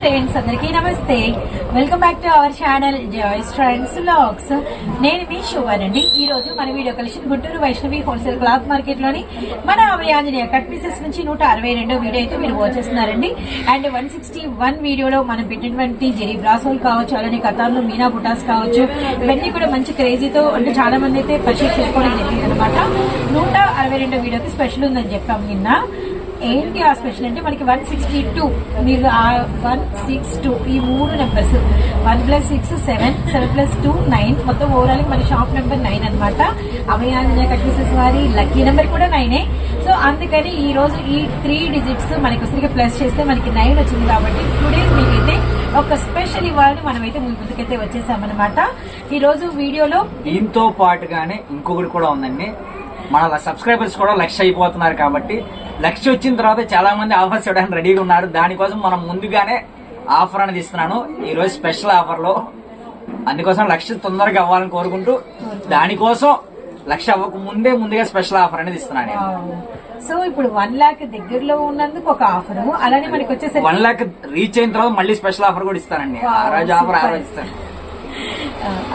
Friends అందరికీ నమస్తే. Welcome back to our channel Joy's trends logs నేను మీ శుభన్ అండి ఈ రోజు మన వీడియో కలిసి గుంటూరు వైష్ణవి హోల్సేల్ క్లాత్ మార్కెట్లోని మన అభయాంజనేయ కట్ పీసెస్ నుంచి నూట అరవై రెండో వీడియో అయితే మీరు వచ్చేస్తున్నారండి అండ్ వన్ సిక్స్టీ వన్ వీడియోలో మనం పెట్టినటువంటి జెరీ బ్రాసోల్ కావచ్చు అలానే కథాలు మీనా బుటాస్ కావచ్చు ఇవన్నీ కూడా మంచి క్రేజీతో అంటే చాలా మంది అయితే పర్చేస్ చేసుకోవడం జరిగింది అనమాట నూట అరవై రెండో వీడియోకి స్పెషల్ ఉందని చెప్పాము నిన్న. ఏంటి ఆ స్పెషల్ అంటే మనకి వన్ సిక్స్టీ టూ మీరు ఆ వన్ సిక్స్ టూ ఈ మూడు numbers one plus six seven seven plus two nine మొత్తం ఓవరాల్ మన షాప్ నెంబర్ నైన్ అనమాట అభయాంజన కట్టిసెస్ వారి లక్కీ నెంబర్ కూడా నైనే సో అందుకని ఈ రోజు ఈ త్రీ డిజిట్స్ మనకి ఒకసారి ప్లస్ చేస్తే మనకి నైన్ వచ్చింది కాబట్టి టుడే మీకైతే ఒక స్పెషల్ ఇవ్వాలని మనమైతే మీ ముందుకైతే వచ్చేసామన్నమాట. ఈ రోజు వీడియోలో దీంతో పాటుగానే ఇంకొకటి కూడా ఉందండి. మన సబ్స్క్రైబర్స్ కూడా లక్ష అయిపోతున్నారు కాబట్టి లక్ష వచ్చిన తర్వాత చాలా మంది ఆఫర్స్ ఇవ్వడానికి రెడీగా ఉన్నారు. దానికోసం మనం ముందుగానే ఆఫర్ అనేది ఇస్తున్నాను. ఈ రోజు స్పెషల్ ఆఫర్లో అందుకోసం లక్ష తొందరగా అవ్వాలని కోరుకుంటూ దానికోసం లక్ష అవ్వక ముందే ముందుగా స్పెషల్ ఆఫర్ అనేది ఇస్తున్నాను నేను. సో ఇప్పుడు వన్ లాక్ దగ్గరలో ఉన్నందుకు ఒక ఆఫర్. అలానే మనకి వచ్చేసరికి వన్ లాక్ రీచ్ అయిన తర్వాత మళ్ళీ స్పెషల్ ఆఫర్ కూడా ఇస్తానండి ఆ రోజు ఆఫర్ ఆ రోజు ఇస్తాను.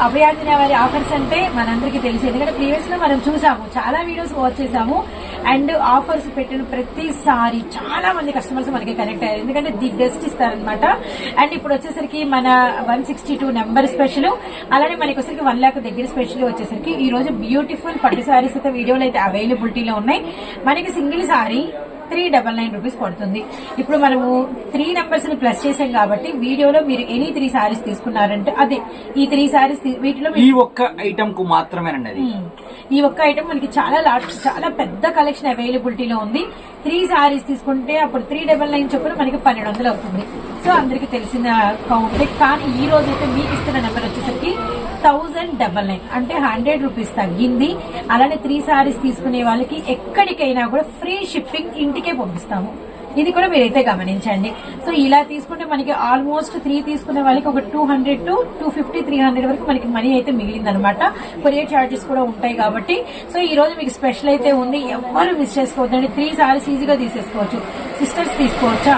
అభయాంజనేయ వారి ఆఫర్స్ అంటే మనందరికీ తెలుసు ఎందుకంటే ప్రీవియస్లో మనం చూసాము చాలా వీడియోస్ వాచ్ చేసాము. అండ్ ఆఫర్స్ పెట్టిన ప్రతిసారి చాలా మంది కస్టమర్స్ మనకి కనెక్ట్ అయ్యారు. ఎందుకంటే ది బెస్ట్ ఇస్తారనమాట అండ్ ఇప్పుడు వచ్చేసరికి మన one sixty two number special అలానే మనకి వచ్చేసరికి వన్ ల్యాక్ దగ్గర స్పెషల్ వచ్చేసరికి ఈ రోజు బ్యూటిఫుల్ పట్టు సారీస్ అయితే వీడియోలు అయితే అవైలబిలిటీలో ఉన్నాయి. మనకి single sari three double nine rupees పడుతుంది. ఇప్పుడు మనము త్రీ నెంబర్స్ని ప్లస్ చేసాం కాబట్టి వీడియోలో మీరు ఎనీ త్రీ సారీస్ తీసుకున్నారంటే అదే ఈ త్రీ సారీస్ వీటిలో ఈ ఒక్క ఐటమ్కు మాత్రమేనండి. ఈ ఒక్క ఐటమ్ మనకి చాలా లాట్ చాలా పెద్ద కలెక్షన్ అవైలబిలిటీలో ఉంది. త్రీ సారీస్ తీసుకుంటే అప్పుడు త్రీ డబల్ నైన్ చొప్పున మనకి పన్నెండు వందలు అవుతుంది. సో అందరికి తెలిసిన కౌంటే కానీ ఈ రోజు అయితే మీకు ఇస్తున్న నెంబర్ వచ్చేసరికి థౌజండ్ డబల్ నైన్. అంటే హండ్రెడ్ రూపీస్ తగ్గింది. అలానే త్రీ సారీస్ తీసుకునే వాళ్ళకి ఎక్కడికైనా కూడా ఫ్రీ షిప్పింగ్ ఇంటికే పంపిస్తాము. ఇది కూడా మీరైతే గమనించండి. సో ఇలా తీసుకుంటే మనకి ఆల్మోస్ట్ త్రీ తీసుకునే వాళ్ళకి ఒక two hundred to two fifty three hundred వరకు మనకి మనీ అయితే మిగిలింది అనమాట కొరియర్ చార్జెస్ కూడా ఉంటాయి కాబట్టి. సో ఈ రోజు మీకు స్పెషల్ అయితే ఉంది. ఎవరు మిస్ చేసుకోవద్దండి. త్రీ సారీస్ ఈజీగా తీసేసుకోవచ్చు. సిస్టర్స్ తీసుకోవచ్చా?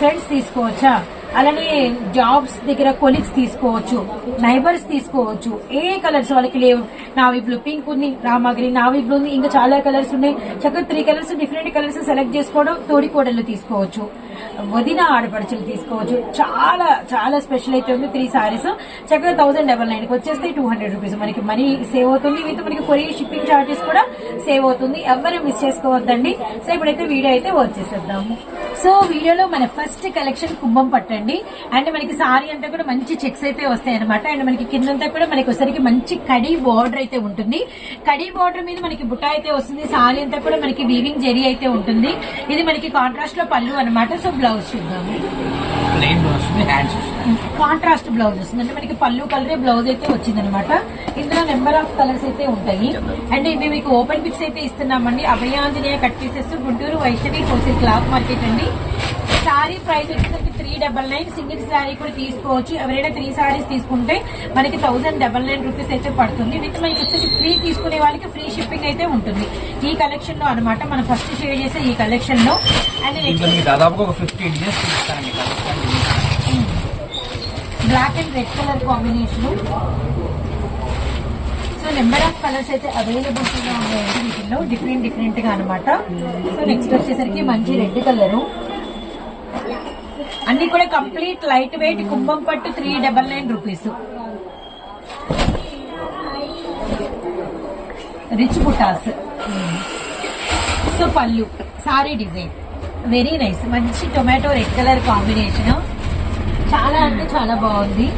ఫ్రెండ్స్ తీసుకోవచ్చా? అలానే జాబ్స్ దగ్గర కొలీగ్స్ తీసుకోవచ్చు నైబర్స్ తీసుకోవచ్చు. ఏ కలర్స్ వాళ్ళకి లేవు. నావీ బ్లూ పింక్ ఉంది రామా నావి నావీ బ్లూ ఉంది. ఇంకా చాలా కలర్స్ ఉన్నాయి. చక్కగా three colours different colours select చేసుకోవడం తోడి తీసుకోవచ్చు. వదిన ఆడపడుచులు తీసుకోవచ్చు. చాలా చాలా స్పెషల్ అయితే ఉంది త్రీ సారీస్ చక్కగా థౌసండ్ డబల్ నైన్కి వచ్చేస్తే టూ హండ్రెడ్ రూపీస్ మనకి మనీ సేవ్ అవుతుంది. విత్ మనకి కొరియర్ షిప్పింగ్ చార్జెస్ కూడా సేవ్ అవుతుంది. ఎవరు మిస్ చేసుకోవద్దండి. సో ఇప్పుడైతే వీడియో అయితే వచ్చేసేద్దాము సో వీడియోలో మన ఫస్ట్ కలెక్షన్ కుంభం పట్టండి. అండ్ మనకి సారీ అంతా కూడా మంచి చెక్స్ అయితే వస్తాయి అనమాట అండ్ మనకి కిందంతా కూడా మనకి ఒకసారికి మంచి కడీ బార్డర్ అయితే ఉంటుంది. కడీ బార్డర్ మీద మనకి బుట్ట అయితే వస్తుంది. సారీ అంతా కూడా మనకి వీవింగ్ జెరీ అయితే ఉంటుంది. ఇది మనకి కాంట్రాస్ట్లో పళ్ళు అనమాట సో బ్లౌజ్ చూద్దాము ప్లెయిన్ హ్యాండ్స్ కాంట్రాస్ట్ బ్లౌజ్ వస్తుంది. అంటే మనకి పళ్ళు కలరే బ్లౌజ్ అయితే వచ్చింది అనమాట ఇందులో నెంబర్ ఆఫ్ కలర్స్ అయితే ఉంటాయి. అండ్ ఇవి మీకు ఓపెన్ పిక్స్ అయితే ఇస్తున్నామండి. Abhayanjaneya cut pieces Guntur Vaishnavi wholesale cloth market అండి. సారీ ప్రైస్ వచ్చేసరికి డబల్ నైన్ సింగిల్ సారీ కూడా తీసుకోవచ్చు. ఎవరైనా త్రీ సారీస్ తీసుకుంటే మనకి థౌసండ్ డబల్ నైన్ రూపీస్ అయితే పడుతుంది. విత్ మనకి వచ్చేసి ఫ్రీ తీసుకునే వాళ్ళకి ఫ్రీ షిప్పింగ్ అయితే ఉంటుంది. ఈ కలెక్షన్లో అనమాట మనం ఫస్ట్ షేర్ చేసే ఈ కలెక్షన్లో. అండ్ ఒక fifty black and red colour combination so number of colours అయితే అవైలబిలిటీగా ఉన్నాయండి వీటిల్లో డిఫరెంట్ డిఫరెంట్గా అనమాట సో నెక్స్ట్ వచ్చేసరికి మంచి రెడ్ కలర్ అన్ని కూడా కంప్లీట్ లైట్ వెయిట్ కుంభం పట్టు three double nine rupees. Rich బుటాస్. సో పళ్ళు సారీ డిజైన్. వెరీ నైస్ మంచి టొమాటో రెడ్ కలర్ కాంబినేషన్. చాలా అంటే చాలా బాగుంది.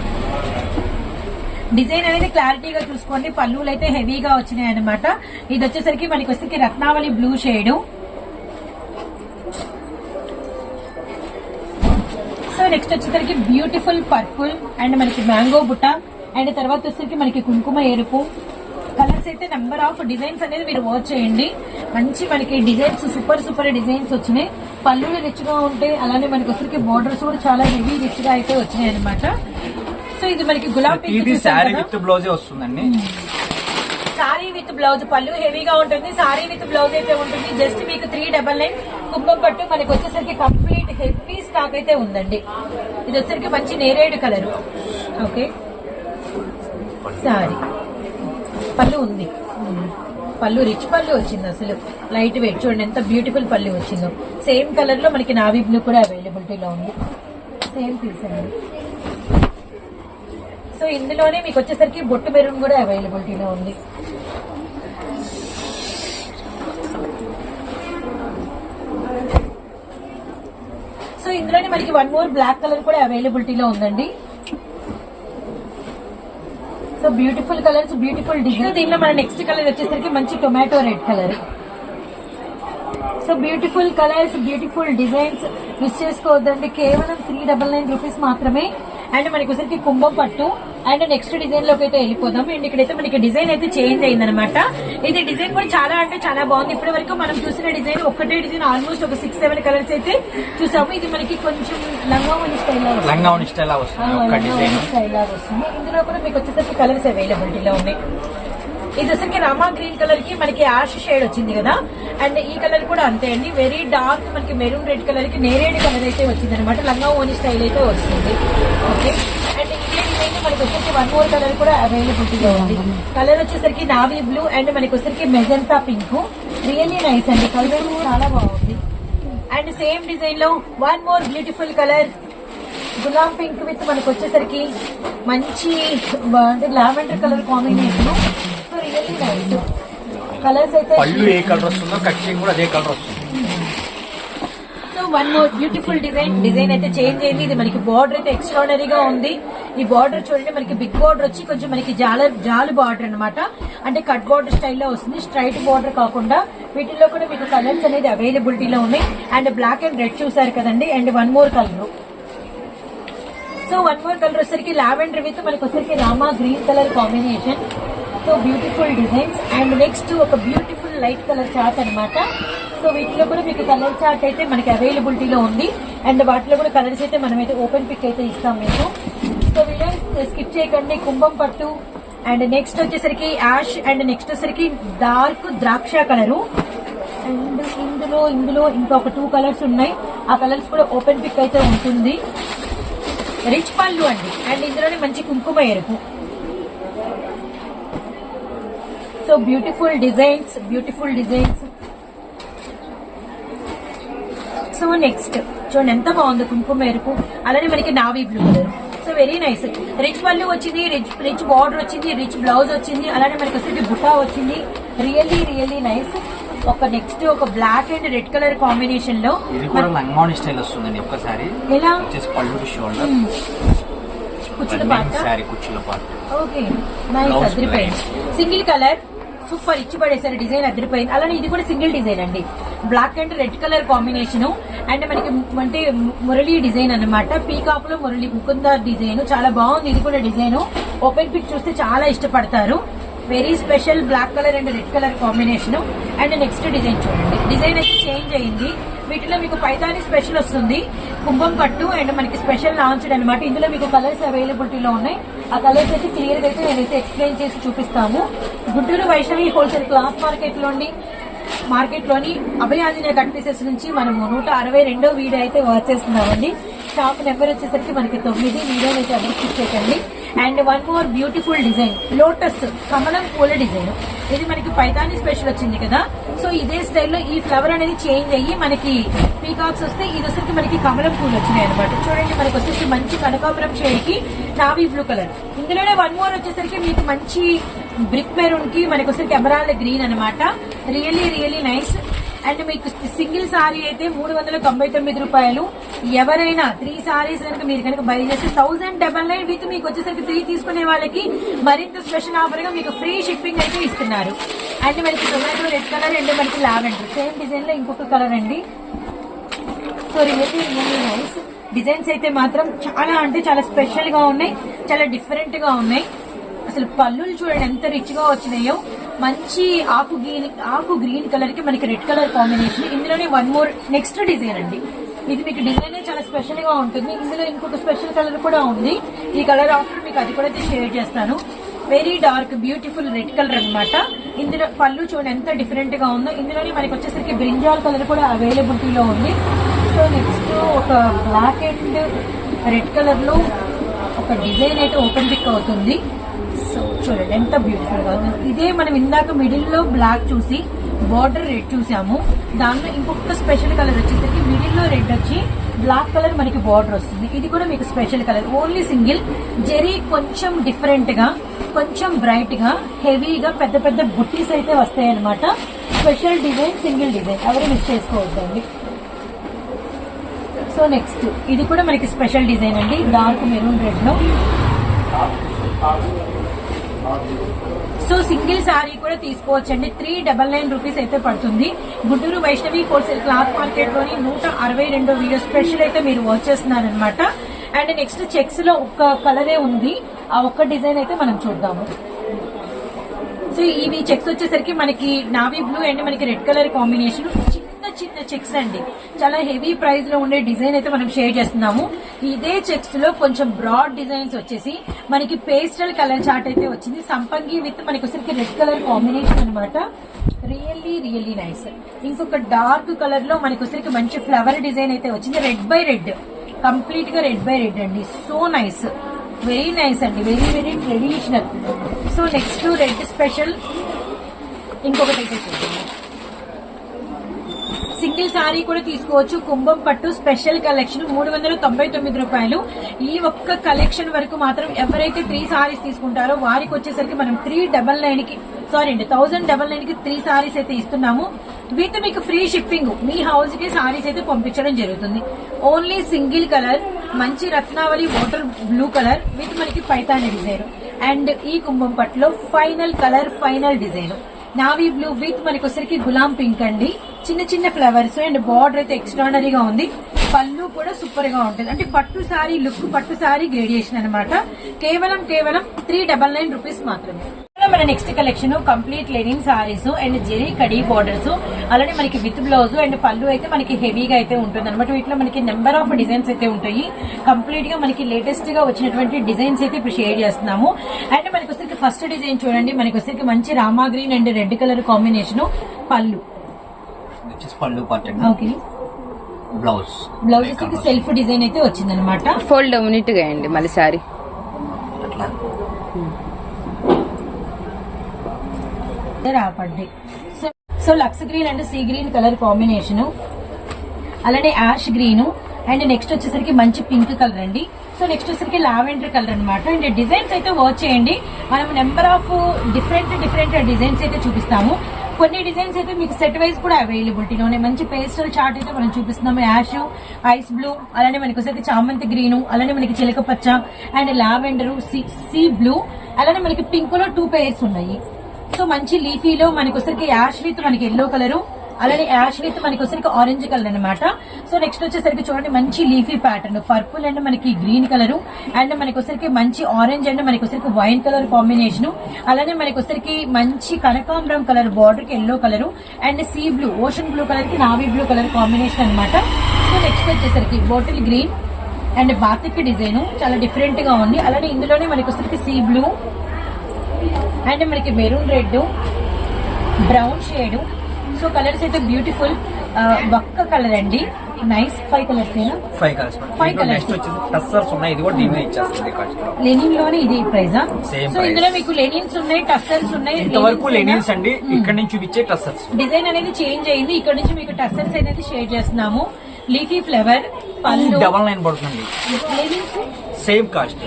డిజైన్ అనేది క్లారిటీగా చూసుకోండి. పళ్ళులు అయితే హెవీగా వచ్చినాయి అనమాట ఇది వచ్చేసరికి మనకి వచ్చేసరికి రత్నావళి బ్లూ షేడు. నెక్స్ట్ వచ్చేసరికి బ్యూటిఫుల్ పర్పుల్ అండ్ మనకి మ్యాంగో బుట్ట అండ్ తర్వాత వచ్చేసరికి మనకి కుంకుమ ఎరుపు. కలర్స్ అయితే నెంబర్ ఆఫ్ డిజైన్స్ అనేది మీరు వాచ్ చేయండి. మంచి మనకి డిజైన్స్ సూపర్ సూపర్ డిజైన్స్ వచ్చినాయి. పళ్ళులు రిచ్గా ఉంటాయి అలానే మనకి వచ్చరికి బోర్డర్స్ కూడా చాలా హెవీ రిచ్గా అయితే వచ్చినాయి అనమాట సో ఇది మనకి గులాబీ శారీ విత్ బ్లౌజే వస్తుందండి? సారీ విత్ బ్లౌజ్ పళ్ళు హెవీగా ఉంటుంది. సారీ విత్ బ్లౌజ్ అయితే ఉంటుంది. జస్ట్ మీకు త్రీ డబల్ నైన్ కుంభం పట్టు మనకి వచ్చేసరికి కంప్లీట్ హెవీ స్టాక్ అయితే ఉందండి. ఇది వచ్చరికి మంచి నేరేడు కలర్. ఓకే. సారీ. పళ్ళు ఉంది. పళ్ళు రిచ్ పళ్ళు వచ్చింది అసలు. లైట్ వెయిట్ చూడండి ఎంత బ్యూటిఫుల్ పళ్ళు వచ్చిందో. సేమ్ కలర్లో మనకి నావీ బ్లూ కూడా అవైలబిలిటీలో ఉంది. సేమ్ పీస్ అండి. సో ఇందులోనే మీకు వచ్చేసరికి బొట్టు మెరూన్ కూడా అవైలబిలిటీలో ఉంది. సో ఇందులోనే మనకి వన్ మోర్ బ్లాక్ కలర్ కూడా అవైలబిలిటీలో ఉందండి. So beautiful colours beautiful design దీనిలో మన నెక్స్ట్ కలర్ వచ్చేసరికి మంచి tomato red colour so beautiful colours beautiful designs miss చేసుకోవద్దండి. కేవలం త్రీ డబల్ నైన్ రూపీస్ మాత్రమే. అండ్ మనకి వచ్చరికి కుంభం పట్టు. అండ్ నెక్స్ట్ డిజైన్లోకి అయితే వెళ్ళిపోదాం. అండ్ ఇక్కడైతే మనకి డిజైన్ అయితే చేంజ్ అయిందనమాట ఇది డిజైన్ కూడా చాలా అంటే చాలా బాగుంది. ఇప్పటి వరకు మనం చూసిన డిజైన్ ఒకటే డిజైన్ ఆల్మోస్ట్ ఒక సిక్స్ సెవెన్ కలర్స్ అయితే చూసాము. ఇది మనకి కొంచెం లంగా స్టైల్ లంగా ఉండి స్టైల్ స్టైల్ లాగా వస్తుంది. ఇందులో కూడా మీకు వచ్చేసరికి కలర్స్ అవైలబిలిటీలో ఉన్నాయి. ఇది వచ్చరికి రామా గ్రీన్ కలర్కి మనకి యాష్ షేడ్ వచ్చింది కదా. అండ్ ఈ కలర్ కూడా అంతే అండి. వెరీ డార్క్ మనకి మెరూన్ రెడ్ కలర్కి నేరేడు కలర్ అయితే వచ్చింది అనమాట లంగా ఓని స్టైల్ అయితే వస్తుంది. ఓకే అండ్ ఇదే మనకి వచ్చేసి వన్ మోర్ కలర్ కూడా అవైలబిలిటీలో ఉంది. కలర్ వచ్చేసరికి నావీ బ్లూ అండ్ మనకి వచ్చేసరికి మెజంతా పింక్ రియల్లీ నైస్ అండి కలర్ చాలా బాగుంది. అండ్ సేమ్ డిజైన్లో వన్ మోర్ బ్యూటిఫుల్ కలర్ గులాబ్ పింక్ విత్ మనకు వచ్చేసరికి మంచి lavender colour combination so really nice colours అయితే పళ్ళు ఏ కలర్ వస్తుందో కూడా అదే కలర్ వస్తుంది. One more beautiful design design అయితే చేంజ్ అయింది. ఇది మనకి బార్డర్ అయితే ఎక్స్ట్రాడనరీగా ఉంది. ఈ బార్డర్ చూడండి మనకి బిగ్ బార్డర్ వచ్చి కొంచెం మనకి జాల జాలు బార్డర్ అన్నమాట. అంటే కట్ బార్డర్ స్టైల్లో వస్తుంది. స్ట్రైట్ బార్డర్ కాకుండా వీటిల్లో కూడా మీకు కలర్స్ అనేది అవైలబిలిటీలో ఉన్నాయి. అండ్ బ్లాక్ అండ్ రెడ్ చూసారు కదండి. And one more colour so one more colour వచ్చేసరికి లావెండర్ విత్ మనకి వచ్చేసరికి Rama green colour combination so beautiful designs and next ఒక బ్యూటిఫుల్ లైట్ కలర్ చార్ట్ అన్నమాట. సో వీటిలో కూడా మీకు కలర్ చార్ట్ అయితే మనకి అవైలబిలిటీలో ఉంది. అండ్ వాటిలో కూడా కలర్స్ అయితే మనమైతే ఓపెన్ పిక్ అయితే ఇస్తాం మీకు. సో వీడియో స్కిప్ చేయకండి. కుంభం పట్టు. అండ్ నెక్స్ట్ వచ్చేసరికి యాష్ అండ్ నెక్స్ట్ వచ్చేసరికి డార్క్ ద్రాక్ష కలరు అండ్ ఇందులో ఇందులో ఇంకొక టూ కలర్స్ ఉన్నాయి. ఆ కలర్స్ కూడా ఓపెన్ పిక్ అయితే ఉంటుంది. రిచ్ పళ్ళు అండి. అండ్ ఇందులోనే మంచి కుంకుమ ఎరుపు. So beautiful designs beautiful designs so next చూడండి ఎంత బాగుంది కుంకుమ ఎరుపు. అలానే మనకి navy blue colour. So very nice rich పళ్ళు వచ్చింది రిచ్ రిచ్ బార్డర్ వచ్చింది రిచ్ బ్లౌజ్ వచ్చింది. అలానే మనకి వచ్చేసి బుట్టా వచ్చింది. రియల్లీ రియల్లీ నైస్ ఒక నెక్స్ట్ ఒక బ్లాక్ అండ్ రెడ్ కలర్ కాంబినేషన్లో ఇది కూడా స్టైల్ వస్తుందండి ఒక్కసారి. ఎలా? వచ్చేసి పళ్ళు షోల్డర్ కూర్చున్న పాట? శారీ కుర్చీలో పాటు. ఓకే నైస్ అదిరిపోయింది. సింగిల్ కలర్ సూపర్ ఇచ్చి పడేసారు డిజైన్ అదిరిపోయింది. అలానే ఇది కూడా సింగిల్ డిజైన్ అండి. Black and red colour combination and మనకి అంటే మురళి డిజైన్ అన్నమాట. పీకాప్లో మురళి ముకుందార్ డిజైన్. చాలా బాగుంది. ఇది కూడా డిజైన్. ఓపెన్ పిక్ చూస్తే చాలా ఇష్టపడతారు. Very special black colour and red colour combination and next design చూడండి. డిజైన్ అయితే చేంజ్ అయింది. వీటిలో మీకు పైతాని స్పెషల్ వస్తుంది. కుంభం పట్టు అండ్ మనకి స్పెషల్ లాంచ్డ్ అనమాట ఇందులో మీకు కలర్స్ అవైలబిలిటీలో ఉన్నాయి. ఆ కలర్స్ అయితే క్లియర్గా అయితే నేనైతే ఎక్స్ప్లెయిన్ చేసి చూపిస్తాము Guntur Vaishnavi wholesale cloth market లోండి మార్కెట్లోని అభయాంజనేయ కట్ పీసెస్ నుంచి మనము నూట అరవై రెండో వీడియో అయితే వర్క్ చేస్తున్నామండి. షాప్ నెంబర్ వచ్చేసరికి మనకి తొమ్మిది వీడియో అయితే అభివృద్ధి చేయకండి and one more beautiful design lotus కమలం పూల డిజైన్ ఇది మనకి పైతాని స్పెషల్ వచ్చింది కదా. సో ఇదే స్టైల్లో ఈ ఫ్లవర్ అనేది చేంజ్ అయ్యి మనకి పీకాక్స్ వస్తే ఇది వచ్చేసరికి మనకి కమలం పూలు వచ్చినాయి అనమాట చూడండి మనకి వచ్చేసి మంచి కనకాపురం షేడ్కి నావీ బ్లూ కలర్ ఇందులోనే వన్ మోర్ వచ్చేసరికి మీకు మంచి బ్రిక్ మెరూన్కి మనకి వచ్చేసరికి ఎమరాల్డ్ గ్రీన్ అనమాట రియల్లీ రియల్లీ నైస్ అండ్ మీకు సింగిల్ సారీ అయితే మూడు వందల తొంభై తొమ్మిది రూపాయలు. ఎవరైనా త్రీ సారీస్ కనుక మీరు కనుక బై చేస్తే థౌసండ్ డబల్ నైన్ విత్ మీకు వచ్చేసరికి త్రీ తీసుకునే వాళ్ళకి మరింత స్పెషల్ ఆఫర్గా మీకు ఫ్రీ షిప్పింగ్ అయితే ఇస్తున్నారు. అండ్ మనకి టొమాటో రెడ్ కలర్ అండ్ మనకి లావెండర్ సేమ్ డిజైన్లో ఇంకొక కలర్ అండి. So really really nice designs అయితే మాత్రం చాలా అంటే చాలా స్పెషల్గా ఉన్నాయి. చాలా డిఫరెంట్గా ఉన్నాయి. అసలు పళ్ళు చూడండి ఎంత రిచ్గా వచ్చినాయో. మంచి ఆకు గ్రీన్ ఆకు గ్రీన్ కలర్కి మనకి రెడ్ కలర్ కాంబినేషన్. ఇందులోనే వన్ మోర్ నెక్స్ట్ డిజైన్ అండి. ఇది మీకు డిజైన్ చాలా స్పెషల్గా ఉంటుంది. ఇందులో ఇంకొక స్పెషల్ కలర్ కూడా ఉంది. ఈ కలర్ ఆఫర్ మీకు అది కూడా అయితే షేర్ చేస్తాను. Very dark beautiful red colour అనమాట ఇందులో పళ్ళు చూడండి ఎంత డిఫరెంట్గా ఉందో. ఇందులోనే మనకి వచ్చేసరికి బ్రింజాల్ కలర్ కూడా అవైలబిలిటీలో ఉంది. సో నెక్స్ట్ ఒక బ్లాక్ అండ్ రెడ్ కలర్లో ఒక డిజైన్ అయితే ఓపెన్ పిక్ అవుతుంది. చూడండి ఎంత బ్యూటిఫుల్గా ఇదే మనం ఇందాక మిడిల్లో బ్లాక్ చూసి బార్డర్ రెడ్ చూసాము. దానిలో ఇంకొక స్పెషల్ కలర్ వచ్చేసరికి మిడిల్లో రెడ్ వచ్చి బ్లాక్ కలర్ మనకి బార్డర్ వస్తుంది. ఇది కూడా మీకు special colour only single zari కొంచెం డిఫరెంట్గా కొంచెం బ్రైట్గా హెవీగా పెద్ద పెద్ద బుట్టీస్ అయితే వస్తాయి అనమాట స్పెషల్ డిజైన్ సింగిల్ డిజైన్ ఎవరు మిస్ చేసుకోవద్దండి. సో నెక్స్ట్ ఇది కూడా మనకి స్పెషల్ డిజైన్ అండి. డార్క్ మెరూన్ రెడ్లో. సో సింగిల్ సారీ కూడా తీసుకోవచ్చండి. త్రీ డబల్ నైన్ రూపీస్ అయితే పడుతుంది. గుంటూరు వైష్ణవి హోల్సేల్ క్లాత్ మార్కెట్లోని నూట అరవై రెండో వీడియో స్పెషల్ అయితే మీరు వాచ్ చేస్తున్నారనమాట అండ్ నెక్స్ట్ చెక్స్లో ఒక్క కలరే ఉంది. ఆ ఒక్క డిజైన్ అయితే మనం చూద్దాము. సో ఇవి చెక్స్ వచ్చేసరికి మనకి నావీ బ్లూ అండ్ మనకి రెడ్ కలర్ కాంబినేషన్. చిన్న చిన్న చెక్స్ అండి. చాలా హెవీ ప్రైస్లో ఉండే డిజైన్ అయితే మనం షేర్ చేస్తున్నాము. ఇదే చెక్స్లో కొంచెం బ్రాడ్ డిజైన్స్ వచ్చేసి మనకి పేస్టల్ కలర్ చార్ట్ అయితే వచ్చింది. సంపంగి విత్ మనకి వచ్చరికి రెడ్ కలర్ కాంబినేషన్ అన్నమాట. రియల్లీ రియల్లీ నైస్ ఇంకొక డార్క్ కలర్లో మనకి వచ్చరికి మంచి ఫ్లవర్ డిజైన్ అయితే వచ్చింది. రెడ్ బై రెడ్ కంప్లీట్గా రెడ్ బై రెడ్ అండి. సో నైస్ వెరీ నైస్ అండి. Very very traditional so next red special ఇంకొకటి అయితే చూడండి సింగిల్ సారీ కూడా తీసుకోవచ్చు. కుంభం పట్టు స్పెషల్ కలెక్షన్ మూడు వందల తొంభై తొమ్మిది రూపాయలు. ఈ ఒక్క కలెక్షన్ వరకు మాత్రం ఎవరైతే త్రీ సారీస్ తీసుకుంటారో వారికి వచ్చేసరికి మనం త్రీ డబల్ నైన్కి సారీ అండి థౌసండ్ డబల్ నైన్కి త్రీ సారీస్ అయితే ఇస్తున్నాము. విత్ మీకు ఫ్రీ షిప్పింగ్ మీ హౌస్కి సారీస్ అయితే పంపించడం జరుగుతుంది. ఓన్లీ సింగిల్ కలర్ మంచి రత్నావళి వాటర్ బ్లూ కలర్ విత్ మనకి పైతాని డిజైన్. అండ్ ఈ కుంభం పట్టులో final colour final design. Navy blue with మనకి వచ్చరికి గులాం పింక్ అండి. చిన్న చిన్న ఫ్లవర్స్ అండ్ బార్డర్ అయితే ఎక్స్ట్రానరీగా ఉంది. పళ్ళు కూడా సూపర్గా ఉంటుంది. అంటే పట్టు సారీ లుక్ పట్టు సారీ గ్రేడియేషన్ అన్నమాట. కేవలం కేవలం త్రీ డబల్ నైన్ రూపీస్ మాత్రమే. మన next collection complete linen saris and zari కడీ బార్డర్స్ అలానే మనకి విత్ బ్లౌజ్ అండ్ పళ్ళు అయితే మనకి హెవీగా అయితే ఉంటుంది అనమాట వీటిలో మనకి నెంబర్ ఆఫ్ డిజైన్స్ అయితే ఉంటాయి. కంప్లీట్గా మనకి లేటెస్ట్గా వచ్చినటువంటి డిజైన్స్ అయితే ఇప్పుడు షేర్ చేస్తున్నాము. అండ్ మనకి వచ్చరికి ఫస్ట్ డిజైన్ చూడండి. మనకి మంచి Rama green and red colour combination పళ్ళు. వచ్చేసి పళ్ళు పార్ట్ అండి okay blouse blouse self design అయితే వచ్చిందనమాట ఫోల్డ్ నీట్గా అండి మళ్ళీ సారీ. అట్లా? రాపడ్డి so so Lux green and sea green colour combination అలానే యాష్ గ్రీన్ అండ్ నెక్స్ట్ వచ్చేసరికి మంచి పింక్ కలర్ అండి. సో నెక్స్ట్ వచ్చేసరికి లావెండర్ కలర్ అన్నమాట. అండ్ డిజైన్స్ అయితే వర్క్ చేయండి. మనం number of different different designs అయితే చూపిస్తాము. కొన్ని డిజైన్స్ అయితే మీకు సెట్ వైజ్ కూడా అవైలబిలిటీలోనే మంచి పేస్టల్ చార్ట్ అయితే మనం చూపిస్తున్నాము యాష్ ఐస్ బ్లూ అలానే మనకి వచ్చేసి చామంతి గ్రీన్ అలానే మనకి చిలక పచ్చ అండ్ లావెండర్ సీ బ్లూ అలానే మనకి పింక్లో టూ పేర్స్ ఉన్నాయి. సో మంచి లీఫీలో మనకి వచ్చరికి యాష్ విత్ మనకి ఎల్లో కలరు అలానే యాష్ విత్ మనకి వచ్చరికి ఆరెంజ్ కలర్ అనమాట సో నెక్స్ట్ వచ్చేసరికి చూడండి మంచి లీఫీ ప్యాటర్న్ పర్పుల్ అండ్ మనకి గ్రీన్ కలర్ అండ్ మనకి వచ్చరికి మంచి ఆరెంజ్ అండ్ మనకి వచ్చరికి వైన్ కలర్ కాంబినేషన్ అలానే మనకి వచ్చరికి మంచి కనకాంబరం కలర్ బార్డర్కి yellow colour and sea blue ocean blue కలర్కి నావీ బ్లూ కలర్ కాంబినేషన్ అనమాట సో నెక్స్ట్ వచ్చేసరికి bottle green and batik design చాలా డిఫరెంట్గా ఉంది. అలానే ఇందులోనే మనకి వచ్చరికి సీ బ్లూ అండ్ మనకి maroon red brown shade so colours అయితే బ్యూటిఫుల్. ఒక్క కలర్ అండి. Nice five colours five colours వచ్చేసి టస్సర్స్ ఉన్నాయి. ఇది కూడా దీనిలో ఇచ్చేస్తుంది లెనిన్లోనే ఇది ప్రైజ్ సో. ఇందులో మీకు లెనిన్స్ ఉన్నాయి టస్సర్స్ ఉన్నాయి ఇంతవరకు లెనిన్స్ అండి. ఇక్కడ నుంచి చూపించే టస్సర్స్ డిజైన్ అనేది చేంజ్ అయింది. ఇక్కడ నుంచి మీకు టస్సర్స్ అనేది షేర్ చేస్తున్నాము. లీఫీ ఫ్లవర్ పళ్ళు డబల్ నైన్ పడుతుంది సేమ్ కాస్ట్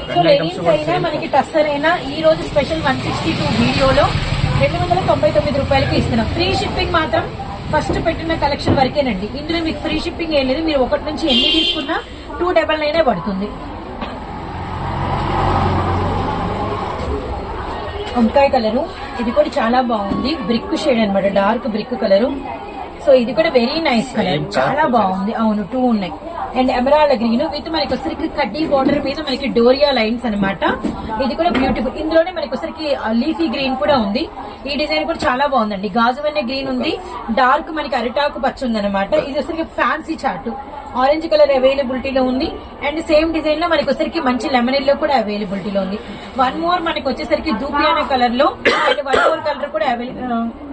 మనకి టస్సర్ అయినా ఈ రోజు స్పెషల్ వన్ సిక్స్టీ టూ వీడియోలో రెండు వందల తొంభై తొమ్మిది రూపాయలకి ఇస్తున్నాం. ఫ్రీ షిప్పింగ్ మాత్రం ఫస్ట్ పెట్టిన కలెక్షన్ వరకేనండి. ఇందులో మీకు ఫ్రీ షిప్పింగ్ ఏం లేదు. మీరు ఒకటి నుంచి ఎన్ని తీసుకున్నా టూ డబల్ నైనే పడుతుంది. వంకాయ కలరు ఇది కూడా చాలా బాగుంది. బ్రిక్ షేడ్ అన్నమాట. Dark brick colour. సో ఇది కూడా వెరీ నైస్ కలర్. చాలా. బాగుంది. అవును టూ ఉన్నాయి. అండ్ ఎమరాల్డ్ గ్రీన్ విత్ మనకి వచ్చరికి కడ్డీ బార్డర్ మీద మనకి డోరియా లైన్స్ అన్నమాట. ఇది కూడా బ్యూటిఫుల్ ఇందులోనే మనకి వచ్చరికి లీఫీ గ్రీన్ కూడా ఉంది. ఈ డిజైన్ కూడా చాలా బాగుందండి. గాజు అనే గ్రీన్ ఉంది. డార్క్ మనకి అరిటాకు పచ్చ ఉంది అనమాట ఇది వచ్చరికి ఫ్యాన్సీ చార్ట్ ఆరెంజ్ కలర్ అవైలబిలిటీలో ఉంది. అండ్ సేమ్ డిజైన్లో మనకి వచ్చేసరికి మంచి లెమన్ ఎల్లో కూడా అవైలబిలిటీలో ఉంది. వన్ మోర్ మనకి వచ్చేసరికి దూపియానా కలర్లో అండ్ వన్ మోర్ కలర్ కూడా అవైలబుల్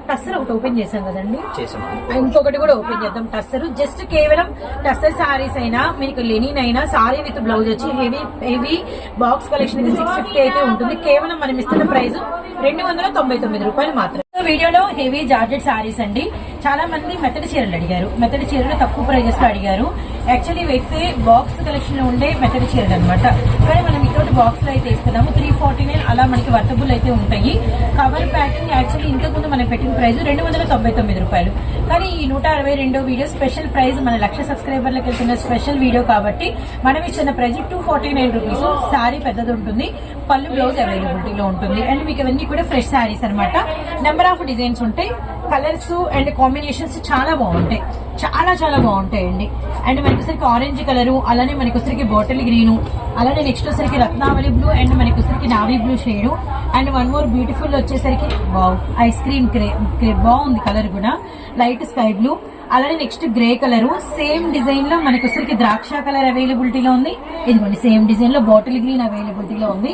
టస్సర్ ఒకటి ఓపెన్ చేసాం కదండి? చేసాం ఇంకొకటి కూడా ఓపెన్ చేద్దాం. టస్సర్ జస్ట్ కేవలం టస్సర్ సారీస్ అయినా మీకు లెనిన్ అయినా సారీ విత్ బ్లౌజ్ వచ్చి హెవీ హెవీ బాక్స్ కలెక్షన్ అయితే సిక్స్ ఫిఫ్టీ అయితే ఉంటుంది. కేవలం మనం ఇస్తున్న ప్రైస్ రెండు వందల తొంభై తొమ్మిది రూపాయలు మాత్రం వీడియోలో హెవీ జార్జెట్ సారీస్ అండి. చాలా మంది మెత్తడి చీరలు అడిగారు. మెత్తడి చీరలు తక్కువ ప్రైజెస్లో అడిగారు. యాక్చువల్లీ అయితే బాక్స్ కలెక్షన్లో ఉండే మెత్తడి చీరలు అనమాట కానీ మనం ఇటువంటి బాక్స్లో అయితే ఇస్తున్నాము త్రీ ఫార్టీ నైన్ అలా మనకి వర్తబుల్ అయితే ఉంటాయి. కవర్ ప్యాకింగ్ యాక్చువల్లీ ఇంతకు ముందు మనం పెట్టిన ప్రైస్ రెండు వందల తొంభై తొమ్మిది రూపాయలు. కానీ ఈ నూట అరవై రెండో వీడియో స్పెషల్ ప్రైజ్ మన లక్ష సబ్స్క్రైబర్లకు వెళ్తున్న స్పెషల్ వీడియో కాబట్టి మనం ఇచ్చిన prize two forty nine rupees sari పెద్దది ఉంటుంది. పళ్ళు బ్లౌజ్ అవైలబిలిటీలో ఉంటుంది. అండ్ మీకు ఇవన్నీ కూడా ఫ్రెష్ శారీస్ అన్నమాట. నెంబర్ ఆఫ్ డిజైన్స్ ఉంటాయి కలర్స్ అండ్ కాంబినేషన్స్ చాలా బాగుంటాయి. చాలా చాలా బాగుంటాయండి. అండ్ మనకి వచ్చరికి ఆరెంజ్ కలరు అలానే మనకి వచ్చరికి బాటిల్ గ్రీన్ అలానే నెక్స్ట్ వచ్చరికి రత్నావళి బ్లూ అండ్ మనకి వచ్చరికి navy blue shade and one more beautiful వచ్చేసరికి బాగు ఐస్ క్రీమ్ క్రే క్రే- బాగుంది కలర్ కూడా. లైట్ స్కై బ్లూ అలానే నెక్స్ట్ గ్రే కలర్. సేమ్ డిజైన్లో మనకు వచ్చరికి ద్రాక్ష కలర్ అవైలబిలిటీలో ఉంది. ఇదిగోండి సేమ్ డిజైన్లో బాటిల్ గ్రీన్ అవైలబిలిటీలో ఉంది.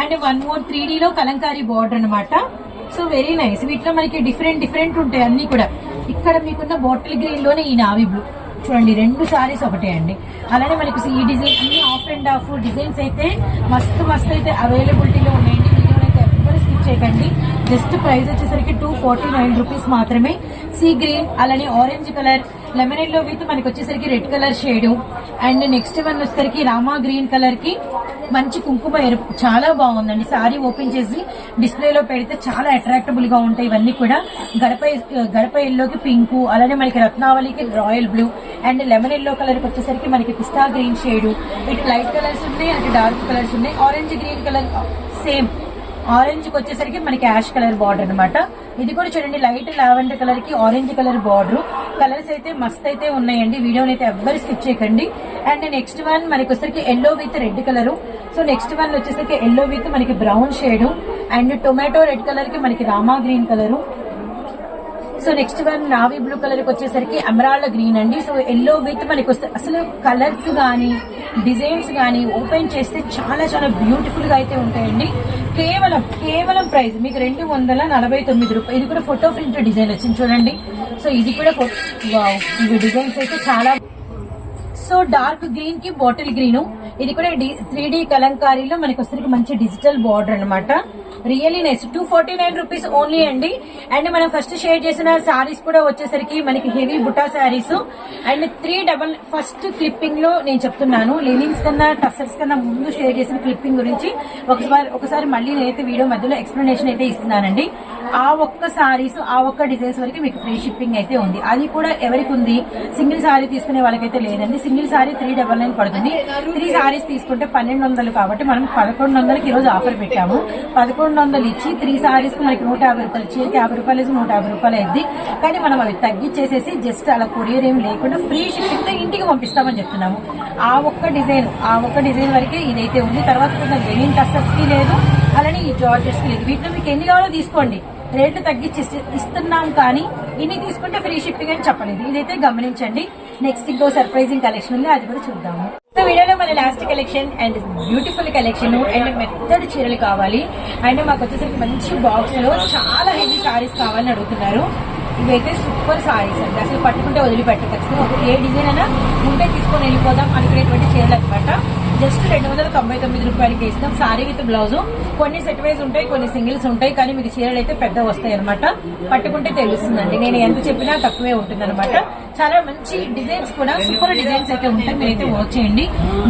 అండ్ వన్ మోర్ త్రీ లో కలంకారీ బార్డర్ అన్నమాట. So very nice. వీటిలో మనకి డిఫరెంట్ డిఫరెంట్ ఉంటాయి అన్ని కూడా. ఇక్కడ మీకున్న బాటిల్ గ్రీన్లోనే ఈ నావీ బ్లూ. చూడండి రెండు సారీస్ ఒకటే అండి. అలానే మనకి ఈ డిజైన్ అన్ని ఆఫ్ అండ్ ఆఫ్ డిజైన్స్ అయితే మస్తు మస్తు అయితే అవైలబిలిటీలో ఉన్నాయండి. వీడియోని అయితే ఎవ్వరు స్కిప్ చేయకండి. జస్ట్ ప్రైస్ వచ్చేసరికి టూ ఫార్టీ నైన్ రూపీస్ మాత్రమే. సీ గ్రీన్ అలానే ఆరెంజ్ కలర్ లెమన్లో విత్ మనకి వచ్చేసరికి red colour shade and next one వచ్చేసరికి రామా గ్రీన్ కలర్కి మంచి కుంకుమ ఎరుపు. చాలా బాగుందండి. సారీ ఓపెన్ చేసి డిస్ప్లేలో పెడితే చాలా అట్రాక్టబుల్గా ఉంటాయి ఇవన్నీ కూడా. గడప గడప ఎల్లోకి పింక్ అలానే మనకి రత్నావళికి royal blue and lemon yellow colour వచ్చేసరికి మనకి పిస్తా గ్రీన్ షేడ్ ఇటు లైట్ కలర్స్ ఉన్నాయి అటు డార్క్ కలర్స్ ఉన్నాయి. ఆరెంజ్ గ్రీన్ కలర్ సేమ్ ఆరెంజ్కి వచ్చేసరికి మనకి యాష్ కలర్ బార్డర్ అనమాట ఇది కూడా చూడండి లైట్ లావెండర్ కలర్కి ఆరెంజ్ కలర్ బార్డర్. కలర్స్ అయితే మస్త్ అయితే ఉన్నాయండి. వీడియోని అయితే ఎవ్వరు స్కిప్ చేయకండి. అండ్ నెక్స్ట్ వన్ మనకి వచ్చేసరికి yellow with red colour. So next one వచ్చేసరికి ఎల్లో విత్ మనకి brown shade. And tomato red కలర్కి మనకి Rama green colour. So next one navy blue colour వచ్చేసరికి అమరాళ్ళ గ్రీన్ అండి. సో ఎల్లో విత్ మనకి వస్తే అసలు కలర్స్ కానీ డిజైన్స్ కానీ ఓపెన్ చేస్తే చాలా చాలా బ్యూటిఫుల్గా అయితే ఉంటాయండి. కేవలం కేవలం ప్రైస్ మీకు రెండు వందల నలభై తొమ్మిది రూపాయలు ఇది కూడా ఫోటో ప్రింట్ డిజైన్ వచ్చింది చూడండి. సో ఇది కూడా వావ్ ఇవి డిజైన్స్ అయితే చాలా సో డార్క్ గ్రీన్కి బాటిల్ గ్రీన్. ఇది కూడా త్రీ డి కలంకారీలో మనకి వచ్చరికి మంచి డిజిటల్ బార్డర్ అనమాట really nice two forty nine rupees only అండి. అండ్ మనం ఫస్ట్ షేర్ చేసిన సారీస్ కూడా వచ్చేసరికి మనకి heavy buta saris and three double first క్లిప్పింగ్లో నేను చెప్తున్నాను. లెనిన్స్ కన్నా టసర్స్ కన్నా ముందు షేర్ చేసిన క్లిప్పింగ్ గురించి ఒకసారి ఒకసారి మళ్ళీ నేనైతే వీడియో మధ్యలో ఎక్స్ప్లెనేషన్ అయితే ఇస్తున్నానండి. ఆ ఒక్క సారీస్ ఆ ఒక్క డిజైన్స్ వరకు మీకు ఫ్రీ షిప్పింగ్ అయితే ఉంది. అది కూడా ఎవరికి ఉంది? సింగిల్ సారీ తీసుకునే వాళ్ళకైతే లేదండి. Single sari three double nine పడుతుంది. త్రీ సారీస్ తీసుకుంటే పన్నెండు వందలు కాబట్టి మనం పదకొండు వందలకి ఈరోజు ఆఫర్ పెట్టాము. పదకొండు వందలు ఇచ్చి త్రీ సారీస్కి మనకి నూట యాభై రూపాయలు చీరకి యాభై రూపాయలు నూట యాభై రూపాయలు అయింది. కానీ మనం అవి తగ్గించేసేసి జస్ట్ అలా కొరియర్ ఏం లేకుండా ఫ్రీ షిప్పింగ్తో ఇంటికి పంపిస్తామని చెప్తున్నాము. ఆ ఒక్క డిజైన్ ఆ ఒక్క డిజైన్ వరకే ఇదైతే ఉంది. తర్వాత కొంచెం లెనిన్కి లేదు అలానే ఈ జార్జెస్కి లేదు. వీటిలో మీకు ఎన్ని కావాలో తీసుకోండి. రేట్లు తగ్గించి ఇస్తున్నాం కానీ ఇన్ని తీసుకుంటే ఫ్రీ షిప్పింగ్ అని చెప్పలేదు. ఇదైతే గమనించండి. నెక్స్ట్ ఇంకో సర్ప్రైజింగ్ కలెక్షన్ ఉంది. అది కూడా చూద్దాము. సో వీడియోలో మన last collection and beautiful collection and మెత్తడి చీరలు కావాలి. అండ్ మాకు వచ్చేసరికి మంచి బాక్స్లో చాలా హెవీ సారీస్ కావాలని అడుగుతున్నారు. ఇవైతే సూపర్ సారీస్ అండి. అసలు పట్టుకుంటే వదిలిపెట్ట ఖచ్చితంగా ఏ డిజైన్ అయినా ఉంటే తీసుకొని వెళ్ళిపోదాం అనుకునేటువంటి చీరలు అనమాట జస్ట్ రెండు వందల తొంభై తొమ్మిది రూపాయలకి ఇస్తాం. Sari with blouse. కొన్ని సెట్ వైజ్ ఉంటాయి కొన్ని సింగిల్స్ ఉంటాయి కానీ మీకు చీరలు అయితే పెద్ద వస్తాయి అనమాట పట్టుకుంటే తెలుస్తుందండి. నేను ఎంత చెప్పినా తక్కువే ఉంటుంది అనమాట చాలా మంచి డిజైన్స్ కూడా సూపర్ డిజైన్స్ అయితే ఉంటాయి. మీరైతే వర్క్ చేయండి.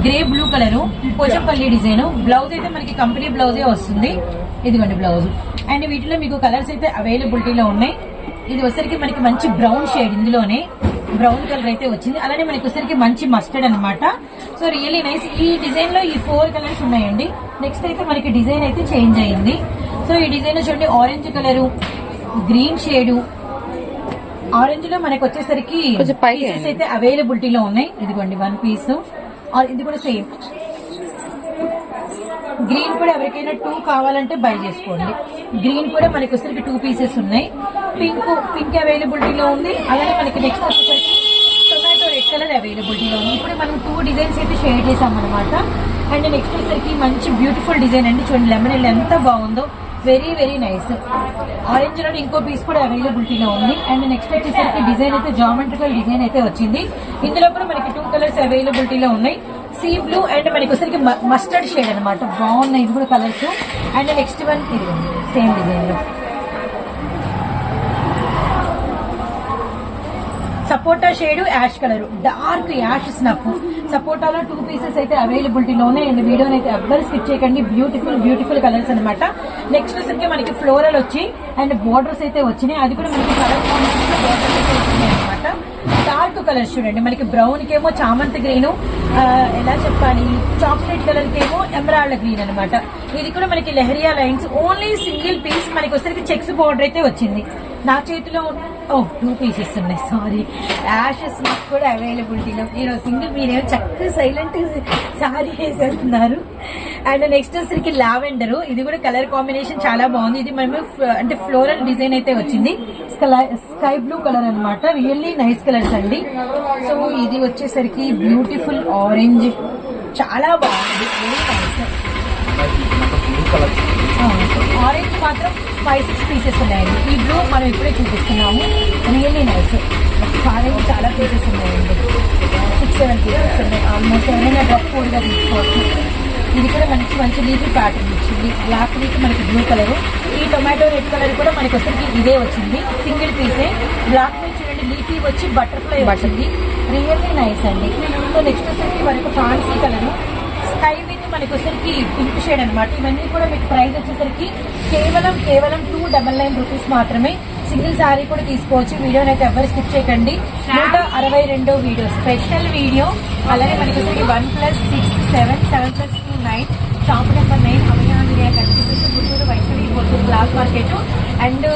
Grey blue colour Pochampalli design. Blouse అయితే మనకి కంపెనీ బ్లౌజే వస్తుంది. ఇదిగోండి బ్లౌజ్. అండ్ వీటిలో మీకు కలర్స్ అయితే అవైలబిలిటీలో ఉన్నాయి. ఇది వచ్చరికి మనకి మంచి బ్రౌన్ షేడ్ ఇందులోనే. బ్రౌన్ కలర్ అయితే వచ్చింది. అలానే మనకి వచ్చరికి మంచి మస్టర్డ్ అన్నమాట. సో రియల్లీ నైస్ ఈ డిజైన్లో ఈ ఫోర్ కలర్స్ ఉన్నాయండి. నెక్స్ట్ అయితే మనకి డిజైన్ అయితే చేంజ్ అయ్యింది సో ఈ డిజైన్ చూడండి ఆరెంజ్ కలర్ గ్రీన్ షేడ్ ఆరెంజ్లో మనకి వచ్చేసరికి పీసెస్ అయితే అవైలబిలిటీలో ఉన్నాయి. ఇదిగోండి వన్ పీస్ ఇది కూడా సేమ్ గ్రీన్ కూడా ఎవరికైనా టూ కావాలంటే బై చేసుకోండి. గ్రీన్ కూడా మనకి వచ్చేసరికి టూ పీసెస్ ఉన్నాయి. పింక్ పింక్ అవైలబిలిటీలో ఉంది. అలాగే మనకి నెక్స్ట్ వచ్చేసరికి టొమాటో రెడ్ కలర్ అవైలబిలిటీలో ఉంది. ఇప్పుడు మనం టూ డిజైన్స్ అయితే షేర్ చేసాం అనమాట అండ్ నెక్స్ట్ వచ్చేసరికి మంచి బ్యూటిఫుల్ డిజైన్ అండి. చూడండి లెమన్ ఎల్ ఎంత బాగుందో. వెరీ వెరీ నైస్ ఆరెంజ్లో ఇంకో పీస్ కూడా అవైలబిలిటీలో ఉంది. అండ్ నెక్స్ట్ వచ్చేసరికి డిజైన్ అయితే జామెట్రికల్ డిజైన్ అయితే వచ్చింది. ఇందులో కూడా మనకి టూ కలర్స్ అవైలబిలిటీలో ఉన్నాయి. సీ బ్లూ అండ్ మనకి వచ్చరికి మస్టర్డ్ షేడ్ అనమాట బాగున్నాయి ఇది కూడా కలర్స్ అండ్ నెక్స్ట్ వన్ ఇది సేమ్ డిజైన్ సపోటా shade ash colour. Dark ash snuff. సపోటాలో two pieces అయితే అవైలబిలిటీలోనే అండ్. వీడియోని అయితే ఎవ్వరు స్కిప్ చేయకండి. బ్యూటిఫుల్ బ్యూటిఫుల్ కలర్స్ అనమాట నెక్స్ట్ వచ్చేసరికి మనకి ఫ్లోరల్ వచ్చి అండ్ బోర్డర్స్ అయితే వచ్చినాయి. అది కూడా మనకి కలర్ కాంబినేషన్ బోర్డర్స్ అయితే వచ్చినాయి అనమాట డార్క్ కలర్స్ చూడండి. మనకి బ్రౌన్ కేమో చామంతి గ్రీన్ ఎలా చెప్పాలి? చాక్లెట్ కలర్ కేమో ఎమరాల్డ్ గ్రీన్ అనమాట ఇది కూడా మనకి leheriya lines only single piece మనకి వచ్చేసరికి చెక్స్ బోర్డర్ అయితే వచ్చింది. నా చేతిలో ఓ టూ పీసెస్ ఉన్నాయి సారీ. యాషెస్ నాకు కూడా అవైలబిలిటీలో. ఈరోజు సింగిల్ మీరేమో చక్కగా సైలెంట్ సారీ వేసేస్తున్నారు. అండ్ నెక్స్ట్ వచ్చరికి లావెండర్. ఇది కూడా కలర్ కాంబినేషన్ చాలా బాగుంది. ఇది మేము అంటే ఫ్లోరల్ డిజైన్ అయితే వచ్చింది. స్కై బ్లూ కలర్ అన్నమాట. రియల్లీ నైస్ కలర్స్ అండి. సో ఇది వచ్చేసరికి బ్యూటిఫుల్ ఆరెంజ్ చాలా బాగుంది. వెరీ నైస్ ఆరెంజ్ మాత్రం ఫైవ్ సిక్స్ పీసెస్ ఉన్నాయండి ఈ బ్లూ మనం ఇప్పుడే చూపిస్తున్నాము. రియల్లీ నైస్ ఆరెంజ్ చాలా పీసెస్ ఉన్నాయండి. సిక్స్ సెవెన్ పీసెస్ ఉన్నాయి. ఆల్మోస్ట్ ఎవరైనా డ్రెస్ కోడ్గా తీసుకోవచ్చు. ఇది కూడా మనకి మంచి లీఫీ ప్యాటర్న్ వచ్చింది బ్లాక్ వీక్ మనకి బ్లూ కలర్ ఈ టొమాటో రెడ్ కలర్ కూడా మనకి వచ్చరికి ఇదే వచ్చింది. సింగిల్ పీసే బ్లాక్ మీద చూడండి. లీఫీ వచ్చి బటర్ఫ్లై వచ్చింది. రియల్లీ నైస్ అండి. సో నెక్స్ట్ వచ్చేసి మనకు ఫ్యాన్సీ కలర్ స్కై విత్ మనకి వచ్చేసరికి పింక్ షేడ్ అనమాట ఇవన్నీ కూడా మీకు ప్రైస్ వచ్చేసరికి కేవలం కేవలం టూ డబల్ నైన్ రూపీస్ మాత్రమే సింగిల్ శారీ కూడా తీసుకోవచ్చు. వీడియోని అయితే ఎవరు స్కిప్ చేయకండి. నూట అరవై రెండో వీడియో స్పెషల్ వీడియో. అలాగే మనకి వచ్చేసరికి one plus six seven seven plus two nine shop number nine అభయాంధ్రియ కనిపిస్తుంది Guntur Vaishnavi Guntur black market. And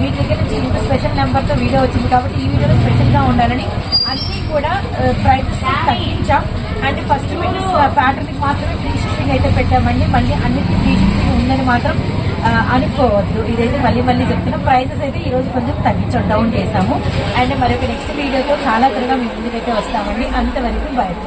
మీ దగ్గర నుంచి ఇంత స్పెషల్ నెంబర్తో వీడియో వచ్చింది కాబట్టి ఈ వీడియోలో స్పెషల్గా ఉండాలని అన్నీ కూడా ప్రైజెస్ తగ్గించాం. అండ్ ఫస్ట్ మీరు ప్యాటర్న్ మాత్రమే ఫ్రీ షిప్పింగ్ అయితే పెట్టామండి. మళ్ళీ అన్నిటికీ ఫ్రీ షిప్పింగ్ ఉందని మాత్రం అనుకోవద్దు. ఇదైతే మళ్ళీ మళ్ళీ చెప్తున్నా. ప్రైజెస్ అయితే ఈ రోజు కొంచెం తగ్గించడం డౌన్ చేసాము అండ్ మరొక నెక్స్ట్ వీడియోతో చాలా త్వరగా మీ ముందుకైతే వస్తామండి. అంతవరకు బయట